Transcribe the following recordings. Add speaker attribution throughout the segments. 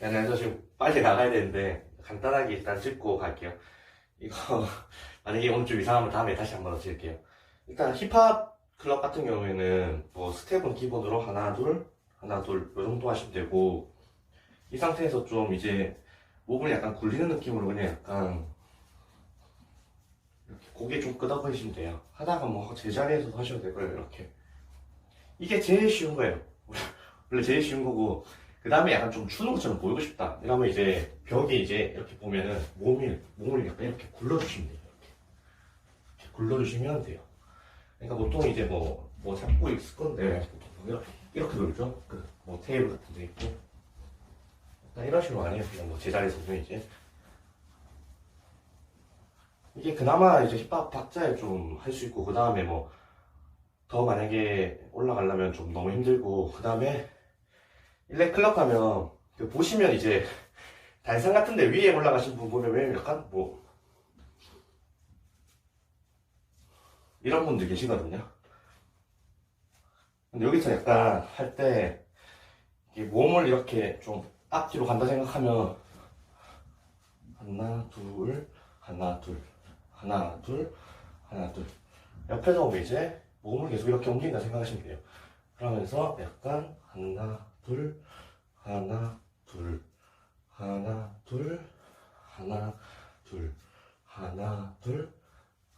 Speaker 1: 저 지금 빨리 나가야 되는데 간단하게 일단 찍고 갈게요. 이거 만약에 오늘 좀 이상하면 다음에 다시 한번 더 찍을게요. 일단 힙합 클럽 같은 경우에는 뭐 스텝은 기본으로 하나 둘 하나 둘 요 정도 하시면 되고 이 상태에서 좀 이제 목을 약간 굴리는 느낌으로 그냥 약간 이렇게 고개 좀 끄덕거리시면 돼요. 하다가 뭐 제자리에서 하셔도 되고요. 이렇게 이게 제일 쉬운 거예요. 원래 제일 쉬운 거고 그 다음에 약간 좀 추는 것처럼 보이고 싶다. 이러면 이제 벽에 이제 이렇게 보면은 몸을, 몸을 약간 이렇게 굴러주시면 돼요. 이렇게. 이렇게 굴러주시면 돼요. 그러니까 보통 이제 뭐, 뭐 잡고 있을 건데, 보통 이렇게, 이렇게 돌죠? 그, 뭐 테이블 같은 데 있고. 약간 이런 식으로 안 해요. 그냥 뭐 제자리에서 이제. 이게 그나마 이제 힙합 박자에 좀 할 수 있고, 그 다음에 뭐, 더 만약에 올라가려면 좀 너무 힘들고, 그 다음에 일렉 클럽 가면 그 보시면 이제 단상 같은데 위에 올라가신 분 보면 왜 약간 뭐 이런 분들 계시거든요. 근데 여기서 약간 할 때 몸을 이렇게 좀 앞뒤로 간다 생각하면 하나 둘 하나 둘 하나 둘 하나 둘 옆에서 이제 몸을 계속 이렇게 옮긴다 생각하시면 돼요. 그러면서 약간 하나 둘 하나 둘. 하나 둘 하나 둘. 하나 둘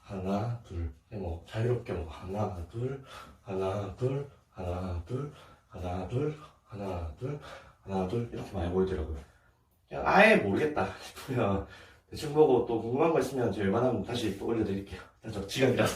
Speaker 1: 하나 둘 뭐 자유롭게 뭐 하나 둘 하나 둘 하나 둘 하나 둘 하나 둘 하나 둘. 이렇게 많이 보이더라고요. 그냥 아예 모르겠다 싶으면 대충 보고 또 궁금한 거 있으면 제가 웬만하면 다시 또 올려드릴게요. 저 지각이라서